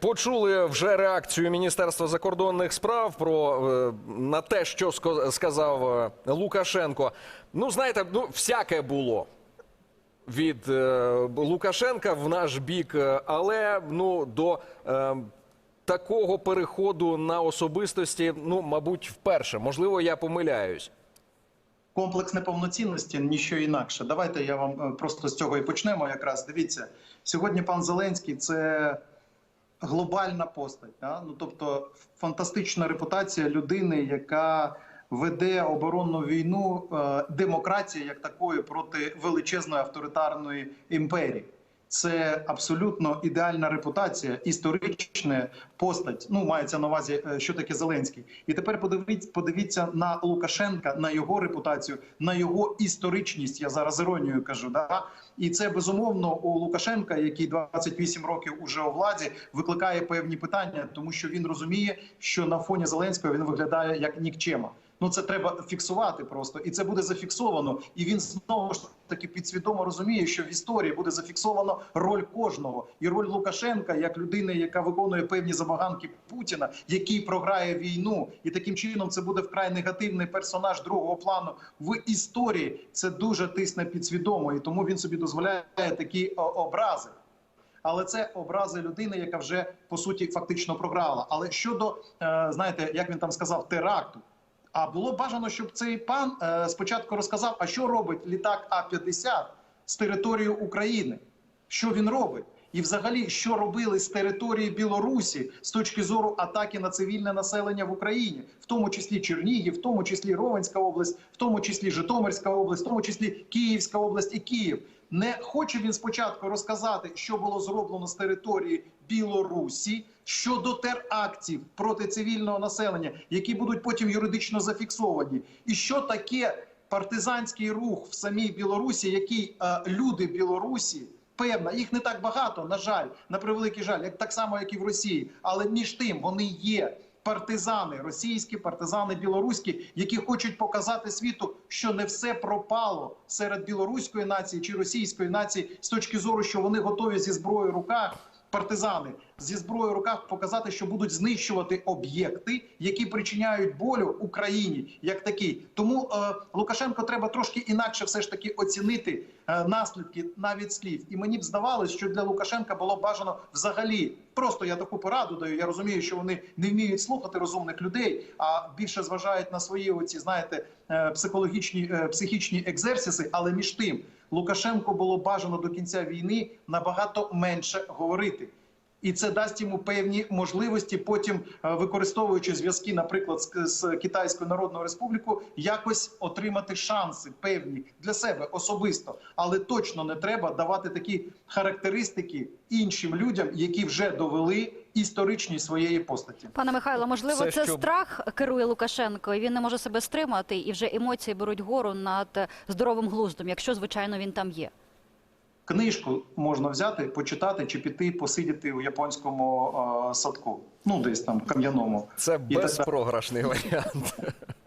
Почули вже реакцію Міністерства закордонних справ про е, на те, що сказав е, Лукашенко. Ну, знаєте, ну всяке було від е, Лукашенка в наш бік, але ну до е, такого переходу на особистості, ну мабуть, вперше. Можливо, я помиляюсь. Комплекс неповноцінності ніщо інакше. Давайте я вам просто з цього і почнемо. Якраз дивіться сьогодні. Пан Зеленський це глобальна постать. Да? Ну тобто фантастична репутація людини, яка веде оборонну війну е, демократії як такої проти величезної авторитарної імперії. Це абсолютно ідеальна репутація, історична постать. Ну мається на увазі, е, що таке Зеленський. І тепер подивіться, подивіться на Лукашенка, на його репутацію, на його історичність. Я зараз іронію кажу. Да? І це безумовно у Лукашенка, який 28 років уже у владі, викликає певні питання, тому що він розуміє, що на фоні Зеленського він виглядає як нікчема. Ну це треба фіксувати просто, і це буде зафіксовано. І він знову ж таки підсвідомо розуміє, що в історії буде зафіксовано роль кожного і роль Лукашенка як людини, яка виконує певні забаганки Путіна, який програє війну, і таким чином це буде вкрай негативний персонаж другого плану в історії. Це дуже тисне підсвідомо, і тому він собі дозволяє такі образи. Але це образи людини, яка вже по суті фактично програла. Але щодо е, знаєте, як він там сказав, теракту. А було бажано, щоб цей пан е, спочатку розказав, а що робить літак А-50 з території України, що він робить, і взагалі що робили з території Білорусі з точки зору атаки на цивільне населення в Україні, в тому числі Чернігів, в тому числі Ровенська область, в тому числі Житомирська область, в тому числі Київська область і Київ. Не хоче він спочатку розказати, що було зроблено з території Білорусі щодо терактів проти цивільного населення, які будуть потім юридично зафіксовані, і що таке партизанський рух в самій Білорусі, який е, люди Білорусі. Певна, їх не так багато, на жаль, на превеликий жаль, як так само, як і в Росії. Але між тим вони є партизани, російські партизани білоруські, які хочуть показати світу, що не все пропало серед білоруської нації чи російської нації з точки зору, що вони готові зі зброєю в руках. Партизани зі зброєю в руках показати, що будуть знищувати об'єкти, які причиняють болю Україні, як такий. Тому е, Лукашенко треба трошки інакше, все ж таки оцінити е, наслідки навіть слів. І мені б здавалось, що для Лукашенка було бажано взагалі. Просто я таку пораду даю. Я розумію, що вони не вміють слухати розумних людей, а більше зважають на свої оці, знаєте, е, психологічні е, психічні екзерсиси. Але між тим Лукашенко було бажано до кінця війни набагато менше говорити. І це дасть йому певні можливості, потім е, використовуючи зв'язки, наприклад, з, з Китайською Народною Республікою, якось отримати шанси певні для себе особисто, але точно не треба давати такі характеристики іншим людям, які вже довели історичність своєї постаті. Пане Михайло, можливо, Це це, що- страх керує Лукашенко, і він не може себе стримати, і вже емоції беруть гору над здоровим глуздом, якщо звичайно він там є. Книжку можна взяти, почитати чи піти посидіти у японському е, садку, ну десь там кам'яному. Це безпрограшний варіант.